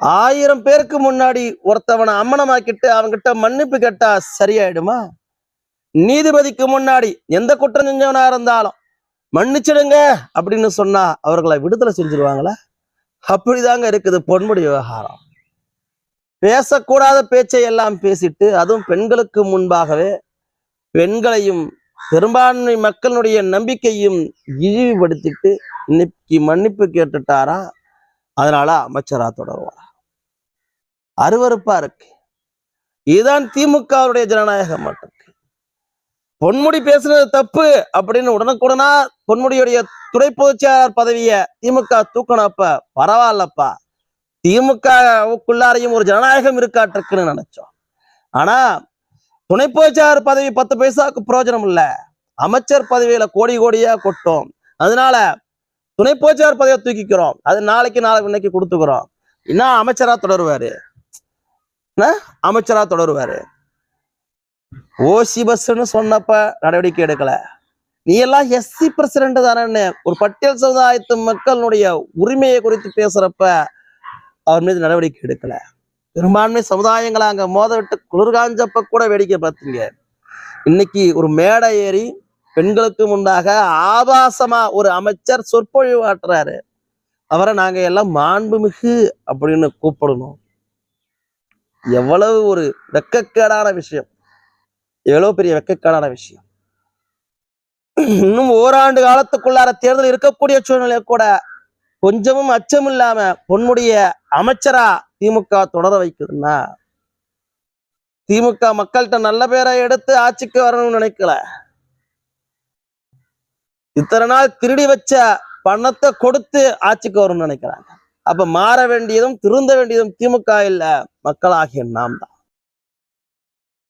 ஆயிரம் பேருக்கு முன்னாடி ஒருத்தவனை அம்மனமாக்கிட்டு அவன்கிட்ட மன்னிப்பு கேட்டா சரியாயிடுமா? நீதிபதிக்கு முன்னாடி எந்த குற்றம் செஞ்சவனா இருந்தாலும் மன்னிச்சிடுங்க அப்படின்னு சொன்னா அவர்களை விடுதலை செஞ்சிருவாங்களா? அப்படிதாங்க இருக்குது பொன்முடி விவகாரம். பேசக்கூடாத பேச்சை எல்லாம் பேசிட்டு அதுவும் பெண்களுக்கு முன்பாகவே பெண்களையும் பெரும்பான்மை மக்களுடைய நம்பிக்கையும் இழிவுபடுத்திட்டு இன்னைக்கு மன்னிப்பு கேட்டுட்டாரா? அதனால அமைச்சரா தொடருவாரா. அருவருப்பா இருக்கு. இதுதான் திமுகவுடைய ஜனநாயக மாற்றம் பொன்முடி பேசுனது தப்பு அப்படின்னு உடனுக்குடனா பொன்முடியுடைய துணை பொதுச்செயலாளர் பதவிய திமுக தூக்கணப்ப பரவாயில்லப்பா. திமுகவுக்குள்ளாரையும் ஒரு ஜனநாயகம் இருக்காட்டிருக்குன்னு நினைச்சோம். ஆனா துணை பொதுச்செயலாளர் பதவி பத்து பைசாவுக்கு பிரயோஜனம் இல்ல. அமைச்சர் பதவியில கோடி கோடியா கொட்டோம். அதனால துணை பொதுச்செயலாளர் பதவியை தூக்கிக்கிறோம். அது நாளைக்கு நாளைக்கு இன்னைக்கு கொடுத்துக்கிறோம். என்ன அமைச்சரா தொடருவாரு. அமைச்சரா தொடருவாரு. ஓசி பஸ்ன்னு சொன்னப்ப நடவடிக்கை எடுக்கல. நீ எல்லாம் எஸ்சி பிரசிடண்ட் தானே ஒரு பட்டியல் சமுதாயத்து மக்களுடைய உரிமையை குறித்து பேசுறப்ப அவர் மீது நடவடிக்கை எடுக்கல. பெரும்பான்மை சமுதாயங்களை அங்க மோத விட்டு குளிர்காஞ்சப்ப கூட வேடிக்கை பார்த்தீங்க. இன்னைக்கு ஒரு மேடை ஏறி பெண்களுக்கு முன்பாக ஆபாசமா ஒரு அமைச்சர் சொற்பொழிவு ஆட்டுறாரு. அவரை நாங்க எல்லாம் மாண்புமிகு அப்படின்னு கூப்பிடணும். எவ்வளவு ஒரு வெக்கக்கேடான விஷயம். எவ்வளவு பெரிய வெக்கக்கேடான விஷயம். இன்னும் ஓராண்டு காலத்துக்குள்ளார தேர்தல் இருக்கக்கூடிய சூழ்நிலை கூட கொஞ்சமும் அச்சம் இல்லாம பொன்முடிய அமைச்சரா திமுக தொடர வைக்குதுன்னா திமுக மக்கள்கிட்ட நல்ல பேரை எடுத்து ஆட்சிக்கு வரணும்னு நினைக்கல. இத்தனை நாள் திருடி வச்ச பணத்தை கொடுத்து ஆட்சிக்கு வரணும்னு நினைக்கிறாங்க. அப்ப மாற வேண்டியதும் திருந்த வேண்டியதும் திமுக இல்ல மக்களாகிய நாம் தான்